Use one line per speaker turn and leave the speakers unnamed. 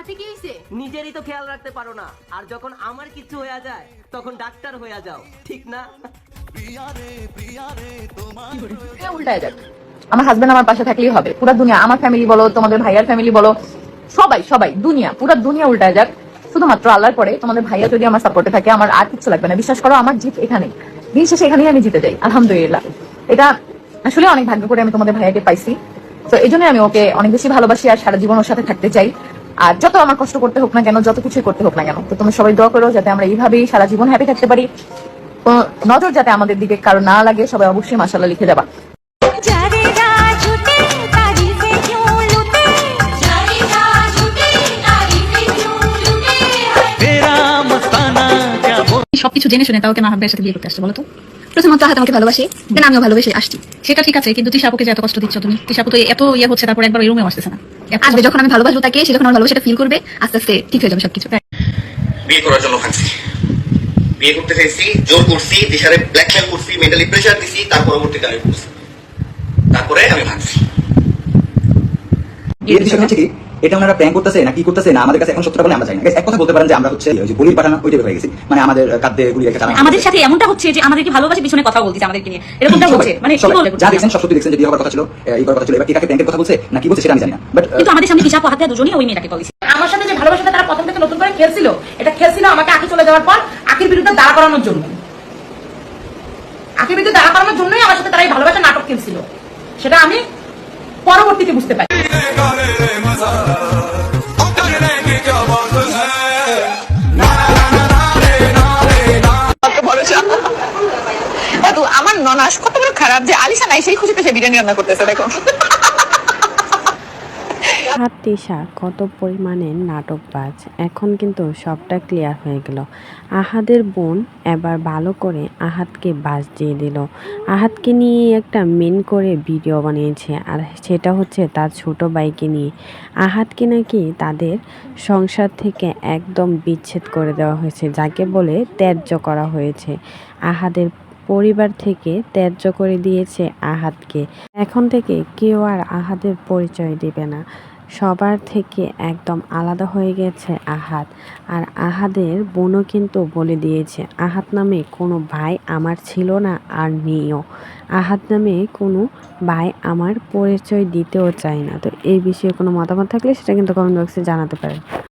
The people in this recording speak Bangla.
তাতে কি হয়েছে
নিজেরই তো খেয়াল রাখতে পারো না। আর যখন আমার কিছু হয়ে যায় তখন ডাক্তার হয়ে যাও। ঠিক না?
উল্টায় যাক আমার হাজবেন্ড আমার পাশে থাকলেই হবে। পুরো দুনিয়া আমার ফ্যামিলি বলো তোমাদের ভাইয়ার ফ্যামিলি বলো সবাই সবাই দুনিয়া পুরো দুনিয়া উল্টায় যাক শুধুমাত্র আল্লাহর পরে তোমাদের ভাইয়া যদি আমার সাপোর্টে থাকে আমার আর কিছু লাগবে না। বিশ্বাস করো আমার জিত এখানে। দিন শেষে এখানেই আমি জিতে যাই আলহামদুলিল্লাহ। এটা আসলে অনেক ভাগ্য করে আমি তোমাদের ভাইয়াকে পাইছি। তো এই জন্য আমি ওকে অনেক বেশি ভালোবাসি আর সারা জীবন ওর সাথে থাকতে চাই। আর যত আমার কষ্ট করতে হোক না কেন যত কিছুই করতে হোক না কেন তো তোমরা সবাই দোয়া করো যাতে আমরা এইভাবেই সারা জীবন হ্যাপি থাকতে পারি। নজর যাতে আমাদের দিকে কারও না লাগে সবাই অবশ্যই মাসাল্লাহ লিখে যাবা।
সবকিছু জেনে শুনে তাও কেন আহ্বের সাথে বিয়ে করতে আসছে বলতো প্রথমত হাত তোমাকে ভালোবাসে দেন আমিও ভালোবেসে আসছি। সেটা ঠিক আছে কিন্তু তুই সাপুকে যে এত কষ্ট দিচ্ছ তুমি তুই সাপু তো এত ইয়ে হচ্ছে তারপর একবার ওই রুমে আসতেছে না। আসবে যখন আমি ভালোবাসবো তাকে সে যখন আমার ভালোবাসাটা ফিল করবে আস্তে আস্তে ঠিক হয়ে যাবে সবকিছু।
বিয়ে করার জন্য খাচ্ছি বিয়ে করতে চাইছি জোর করছি দিশারে ব্ল্যাকমেল করছি মেন্টালি প্রেশার দিছি তার পরবর্তীতে আমি করছি তারপরে আমি ভাবছি।
এর বিষয় হচ্ছে কি এটা ওনারা প্র্যাঙ্ক করতেছে না কি করতেছে না আমাদের কাছে এখন সত্যটা বলে আমরা জানি না। এক কথা বলতে পারেন যে আমরা হচ্ছে ওই যে বলির পাঠানো ওই টাইপের হয়ে গেছি। মানে আমাদের কাঁদে গুলি চালানো।
আমাদের সাথে এমনটা হচ্ছে যে আমাদেরকে ভালোবাসে পিছনে কথা বলতেছে আমাদেরকে নিয়ে। এরকমটা হচ্ছে। মানে।
যা দেখছেন সব সত্যি দেখছেন যে বিয়ে হওয়ার কথা ছিল এই কথা ছিল। এবার কে কাকে প্র্যাঙ্কের কথা বলছে না কি বলছে সেটা আমি জানি না। বাট
কিন্তু আমাদের সামনে তিশাপু হাতে দুজনই ওই মেয়েটাকে বলেছে
আমার সাথে যে ভালোবাসাটা তারা প্রথম থেকে নতুন করে খেলছিল এটা খেলছিল আমাকে আঁকি চলে যাওয়ার পর আঁকির বিরুদ্ধে দাঁড়া করানোর জন্য। আঁকির বিরুদ্ধে দাঁড়া করানোর জন্যই আমার সাথে তারা এই ভালোবাসা নাটক খেলছিল। সেটা আমি পরবর্তীতে বুঝতে পারি।
আমার ননাস কত বড় খারাপ যে আলিশা নাই, সেই খুশিতে সে বিরিয়ানি রান্না করতেছে, দেখো।
আহাত তিশা কত পরিমাণে নাটকবাজ। এখন কিন্তু সবটা ক্লিয়ার হয়ে গেল। আহাদের বোন এবার ভালো করে আহাতকে বাস দিয়ে দিল। আহাতকে নিয়ে একটা মেন করে ভিডিও বানিয়েছে, আর সেটা হচ্ছে তার ছোট ভাইকে নিয়ে। আহাতকে নাকি তাদের সংসার থেকে একদম বিচ্ছেদ করে দেওয়া হয়েছে, যাকে বলে ত্যায্য করা হয়েছে। আহাদের পরিবার থেকে ত্যায্য করে দিয়েছে আহাতকে। এখন থেকে কেউ আর আহাদের পরিচয় দেবে না। সবার থেকে একদম আলাদা হয়ে গেছে আহাত। আর আহাদের বোনও কিন্তু বলে দিয়েছে, আহাত নামে কোনো ভাই আমার ছিল না আর নেইও আহাত নামে কোনো ভাই আমার পরিচয় দিতেও চায় না। তো এই বিষয়ে কোনো মতামত থাকলে সেটা কিন্তু কমেন্ট বক্সে জানাতে পারেন।